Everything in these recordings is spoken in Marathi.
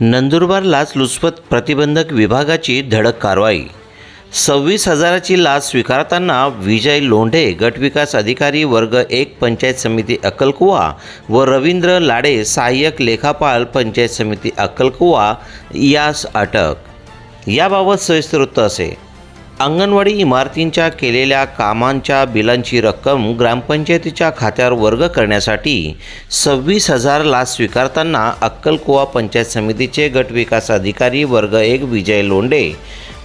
नंदुरबार लाचलुचपत प्रतिबंधक विभागाची धडक कारवाई. सव्वीस हजाराची लाच स्वीकारताना विजय लोंढे गटविकास अधिकारी वर्ग एक पंचायत समिती अक्कलकुवा व रवींद्र लाडे सहाय्यक लेखापाल पंचायत समिती अक्कलकुवा यास अटक. याबाबत सविस्तर वृत्त असे. अंगणवाडी इमारतींच्या केलेल्या कामांच्या बिलांची रक्कम ग्रामपंचायतीच्या खात्यावर वर्ग करण्यासाठी सव्वीस हजार लाच स्वीकारताना अक्कलकुवा पंचायत समितीचे गटविकास अधिकारी वर्ग एक विजय लोंडे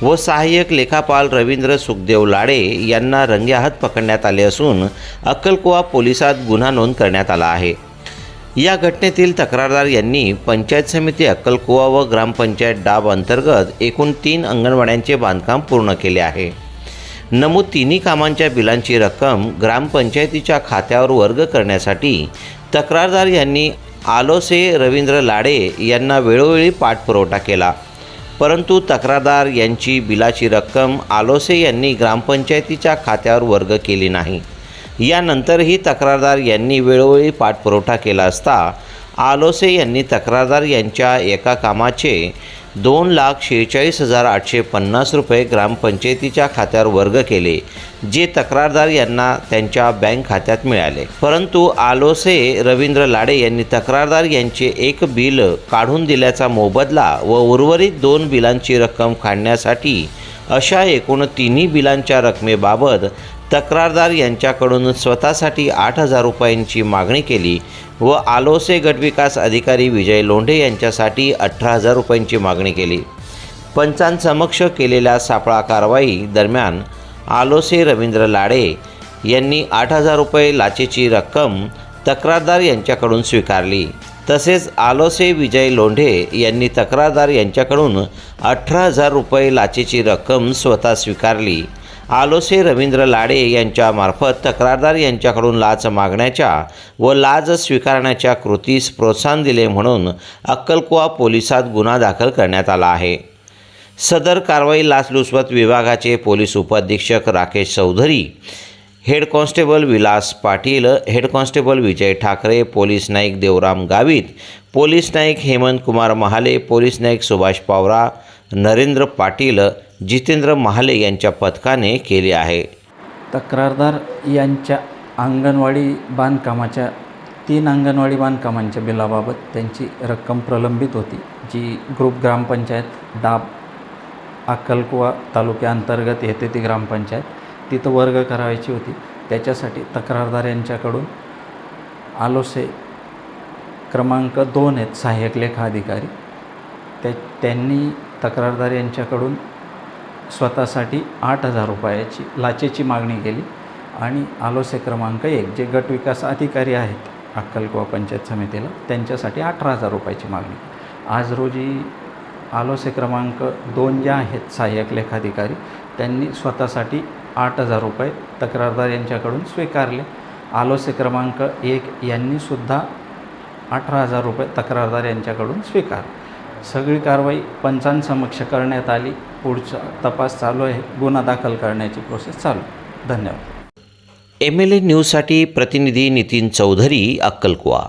व सहाय्यक लेखापाल रवींद्र सुखदेव लाडे यांना रंगेहात पकडण्यात आले असून अक्कलकुवा पोलिसात गुन्हा नोंद करण्यात आला आहे. या घटनेतील तक्रारदार यांनी पंचायत समिती अक्कलकुवा व ग्रामपंचायत डाब अंतर्गत एकूण तीन अंगणवाड्यांचे बांधकाम पूर्ण केले आहे. नमूद तिन्ही कामांच्या बिलांची रक्कम ग्रामपंचायतीच्या खात्यावर वर्ग करण्यासाठी तक्रारदार यांनी आलोसे रवींद्र लाडे यांना वेळोवेळी पाठपुरवठा केला. परंतु तक्रारदार यांची बिलाची रक्कम आलोसे यांनी ग्रामपंचायतीच्या खात्यावर वर्ग केली नाही. यानंतरही तक्रारदार यांनी वेळोवेळी पाठपुरवठा केला असता आलोसे यांनी तक्रारदार यांच्या एका कामाचे दोन लाख शेहेचाळीस हजार आठशे पन्नास रुपये ग्रामपंचायतीच्या खात्यावर वर्ग केले जे तक्रारदार यांना त्यांच्या बँक खात्यात मिळाले. परंतु आलोसे रवींद्र लाडे यांनी तक्रारदार यांचे एक बिल काढून दिल्याचा मोबदला व उर्वरित दोन बिलांची रक्कम काढण्यासाठी अशा एकूण तिन्ही बिलांच्या रकमेबाबत तक्रारदार यांच्याकडून स्वतःसाठी आठ हजार रुपयांची मागणी केली व आलोसे गटविकास अधिकारी विजय लोंढे यांच्यासाठी अठरा हजार रुपयांची मागणी केली. पंचांसमक्ष केलेल्या सापळा कारवाई दरम्यान आलोसे रवींद्र लाडे यांनी आठ हजार रुपये लाचेची रक्कम तक्रारदार यांच्याकडून स्वीकारली. तसेच आलोसे विजय लोंढे यांनी तक्रारदार यांच्याकडून अठरा हजार रुपये लाचेची रक्कम स्वतः स्वीकारली. आलोसे रवींद्र लाडे यांच्यामार्फत तक्रारदार यांच्याकडून लाच मागण्याच्या व लाच स्वीकारण्याच्या कृतीस प्रोत्साहन दिले म्हणून अक्कलकुवा पोलिसात गुन्हा दाखल करण्यात आला आहे. सदर कारवाई लाचलुचपत विभागाचे पोलीस उपाधीक्षक Rakesh Chaudhari head constable Vilas Patil head constable Vijay Thakare police Naik Devram Gavit police Naik Hemant Kumar Mahale police Naik Subhash Pawara Narendra Patil Jitendra Mahale यांच्या पथकाने केले आहे. तक्रारदार यांच्या अंगणवाडी बांधकामाच्या तीन अंगणवाडी बांधकामांच्या बिलाबाबत त्यांची रक्कम प्रलंबित होती जी ग्रुप ग्रामपंचायत दाब अक्कलकुवा तालुक्याअंतर्गत येते ती ग्रामपंचायत तिथं वर्ग करायची होती. त्याच्यासाठी तक्रारदार यांच्याकडून आलोसे क्रमांक दोन आहेत सहाय्यक लेखा अधिकारी त्या त्यांनी तक्रारदार यांच्याकडून स्वतःसाठी आठ हजार रुपयाची लाचेची मागणी केली आणि आलोसे क्रमांक एक जे गट विकास अधिकारी आहेत अक्कलकुवा पंचायत समितीला त्यांच्यासाठी अठरा हजार रुपयाची मागणी आज रोजी आलोसे क्रमांक दोन ज्या आहेत सहाय्यक लेखाधिकारी त्यांनी स्वतःसाठी आठ हजार रुपये तक्रारदार यांच्याकडून स्वीकारले. आलोसे क्रमांक एक यांनीसुद्धा अठरा हजार रुपये तक्रारदार यांच्याकडून स्वीकार. सगळी कारवाई पंचांसमक्ष करण्यात आली. पुढचा तपास चालू आहे. गुन्हा दाखल करण्याची प्रोसेस चालू. धन्यवाद. एम एल ए न्यूजसाठी प्रतिनिधी नितीन चौधरी अक्कलकुवा.